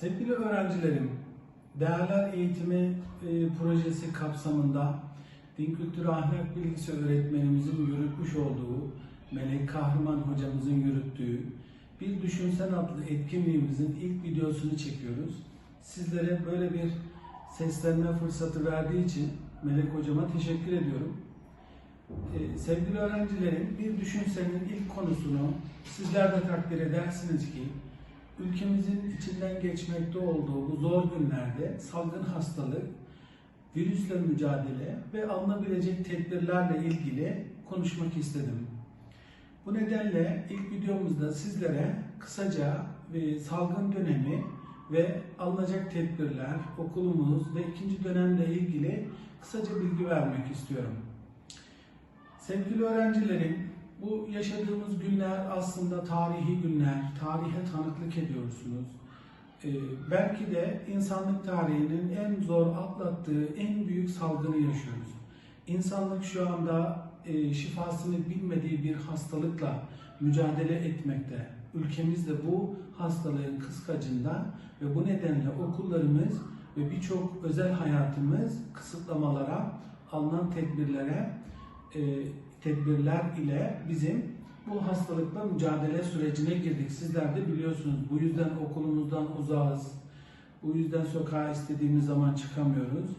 Sevgili öğrencilerim, Değerler Eğitimi e, projesi kapsamında Din Kültürü Ahlak Bilgisi öğretmenimizin yürütmüş olduğu, Melek Kahraman hocamızın yürüttüğü Bir Düşünsen adlı etkinliğimizin ilk videosunu çekiyoruz. Sizlere böyle bir seslenme fırsatı verdiği için Melek hocama teşekkür ediyorum. Ee, sevgili öğrencilerim, Bir Düşünsen'in ilk konusunu sizler de takdir edersiniz ki ülkemizin içinden geçmekte olduğu bu zor günlerde salgın hastalık, virüsle mücadele ve alınabilecek tedbirlerle ilgili konuşmak istedim. Bu nedenle ilk videomuzda sizlere kısaca ve salgın dönemi ve alınacak tedbirler, okulumuz ve ikinci dönemle ilgili kısaca bilgi vermek istiyorum. Sevgili öğrencilerim, bu yaşadığımız günler aslında tarihi günler, tarihe tanıklık ediyorsunuz. Ee, belki de insanlık tarihinin en zor atlattığı en büyük salgını yaşıyoruz. İnsanlık şu anda e, şifasını bilmediği bir hastalıkla mücadele etmekte. Ülkemiz de bu hastalığın kıskacında ve bu nedenle okullarımız ve birçok özel hayatımız kısıtlamalara, alınan tedbirlere e, tedbirler ile bizim bu hastalıkla mücadele sürecine girdik. Sizler de biliyorsunuz. Bu yüzden okulumuzdan uzağız. Bu yüzden sokağa istediğimiz zaman çıkamıyoruz.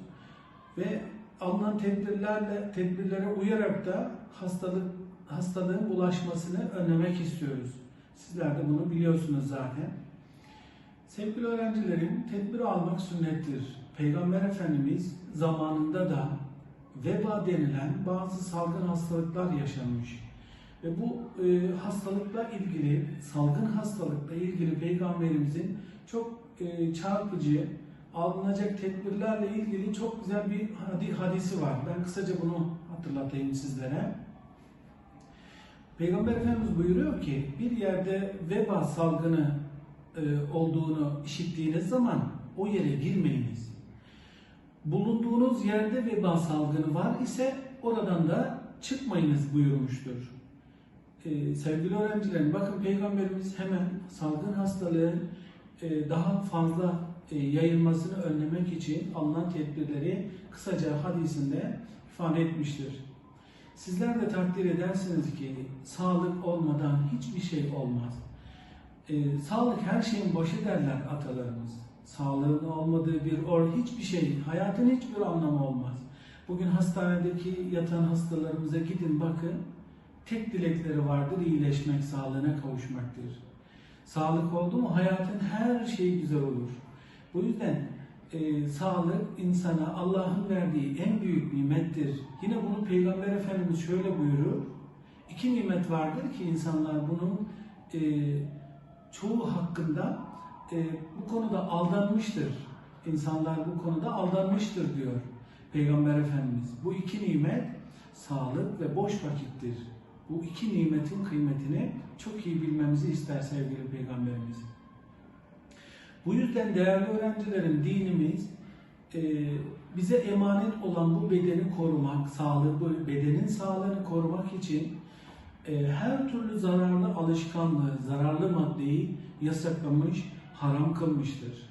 Ve alınan tedbirlerle tedbirlere uyarak da hastalık hastalığın bulaşmasını önlemek istiyoruz. Sizler de bunu biliyorsunuz zaten. Sevgili öğrencilerim, tedbir almak sünnettir. Peygamber Efendimiz zamanında da veba denilen bazı salgın hastalıklar yaşanmış. Ve bu e, hastalıkla ilgili, salgın hastalıkla ilgili Peygamberimizin çok e, çarpıcı, alınacak tedbirlerle ilgili çok güzel bir hadi, hadisi var. Ben kısaca bunu hatırlatayım sizlere. Peygamber Efendimiz buyuruyor ki bir yerde veba salgını e, olduğunu işittiğiniz zaman o yere girmeyiniz. Bulunduğunuz yerde veba salgını var ise oradan da çıkmayınız buyurmuştur. Ee, sevgili öğrencilerim bakın Peygamberimiz hemen salgın hastalığın e, daha fazla e, yayılmasını önlemek için alınan tedbirleri kısaca hadisinde ifade etmiştir. Sizler de takdir edersiniz ki sağlık olmadan hiçbir şey olmaz. Ee, sağlık her şeyin başı derler atalarımız. Sağlığın olmadığı bir or hiçbir şey, hayatın hiçbir anlamı olmaz. Bugün hastanedeki yatan hastalarımıza gidin bakın. Tek dilekleri vardır iyileşmek, sağlığına kavuşmaktır. Sağlık oldu mu hayatın her şeyi güzel olur. Bu yüzden e, sağlık insana Allah'ın verdiği en büyük nimettir. Yine bunu Peygamber Efendimiz şöyle buyurur. İki nimet vardır ki insanlar bunun e, çoğu hakkında e, bu konuda aldanmıştır. İnsanlar bu konuda aldanmıştır diyor Peygamber Efendimiz. Bu iki nimet sağlık ve boş vakittir. Bu iki nimetin kıymetini çok iyi bilmemizi ister sevgili Peygamberimiz. Bu yüzden değerli öğrencilerim dinimiz e, bize emanet olan bu bedeni korumak, sağlık, bu bedenin sağlığını korumak için e, her türlü zararlı alışkanlığı, zararlı maddeyi yasaklamış, haram kılmıştır.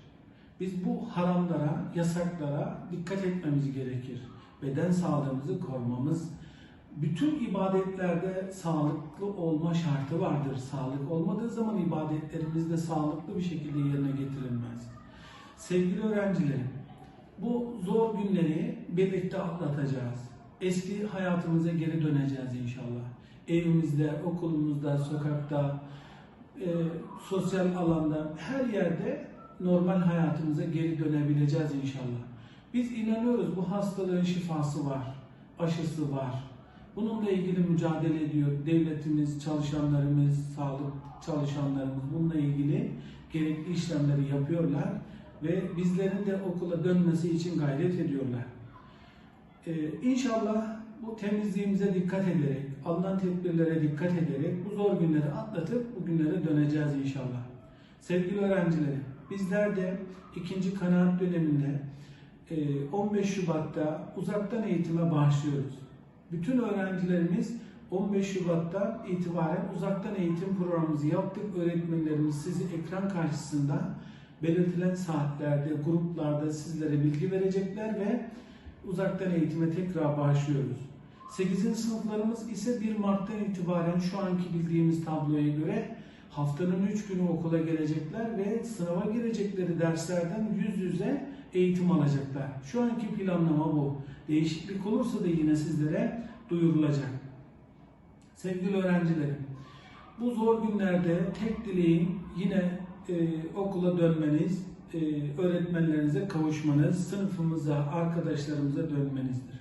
Biz bu haramlara, yasaklara dikkat etmemiz gerekir. Beden sağlığımızı korumamız, bütün ibadetlerde sağlıklı olma şartı vardır. Sağlık olmadığı zaman ibadetlerimiz de sağlıklı bir şekilde yerine getirilmez. Sevgili öğrencilerim, bu zor günleri birlikte atlatacağız. Eski hayatımıza geri döneceğiz inşallah. Evimizde, okulumuzda, sokakta, e, sosyal alanda, her yerde normal hayatımıza geri dönebileceğiz inşallah. Biz inanıyoruz bu hastalığın şifası var, aşısı var. Bununla ilgili mücadele ediyor devletimiz, çalışanlarımız, sağlık çalışanlarımız bununla ilgili gerekli işlemleri yapıyorlar ve bizlerin de okula dönmesi için gayret ediyorlar. Ee, inşallah bu temizliğimize dikkat ederek, alınan tedbirlere dikkat ederek bu zor günleri atlatıp bugünlere döneceğiz inşallah. Sevgili öğrencilerim, bizler de ikinci kanaat döneminde e, 15 Şubat'ta uzaktan eğitime başlıyoruz. Bütün öğrencilerimiz 15 Şubat'tan itibaren uzaktan eğitim programımızı yaptık. Öğretmenlerimiz sizi ekran karşısında belirtilen saatlerde, gruplarda sizlere bilgi verecekler ve uzaktan eğitime tekrar başlıyoruz. 8. sınıflarımız ise 1 Mart'tan itibaren şu anki bildiğimiz tabloya göre haftanın 3 günü okula gelecekler ve sınava girecekleri derslerden yüz yüze eğitim alacaklar. Şu anki planlama bu. Değişiklik olursa da yine sizlere duyurulacak. Sevgili öğrencilerim, bu zor günlerde tek dileğim yine e, okula dönmeniz, e, öğretmenlerinize kavuşmanız, sınıfımıza, arkadaşlarımıza dönmenizdir.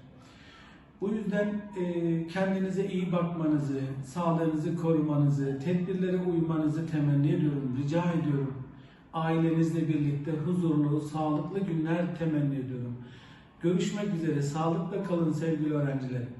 Bu yüzden e, kendinize iyi bakmanızı, sağlığınızı korumanızı, tedbirlere uymanızı temenni ediyorum, rica ediyorum. Ailenizle birlikte huzurlu, sağlıklı günler temenni ediyorum. Görüşmek üzere, sağlıkla kalın sevgili öğrencilerim.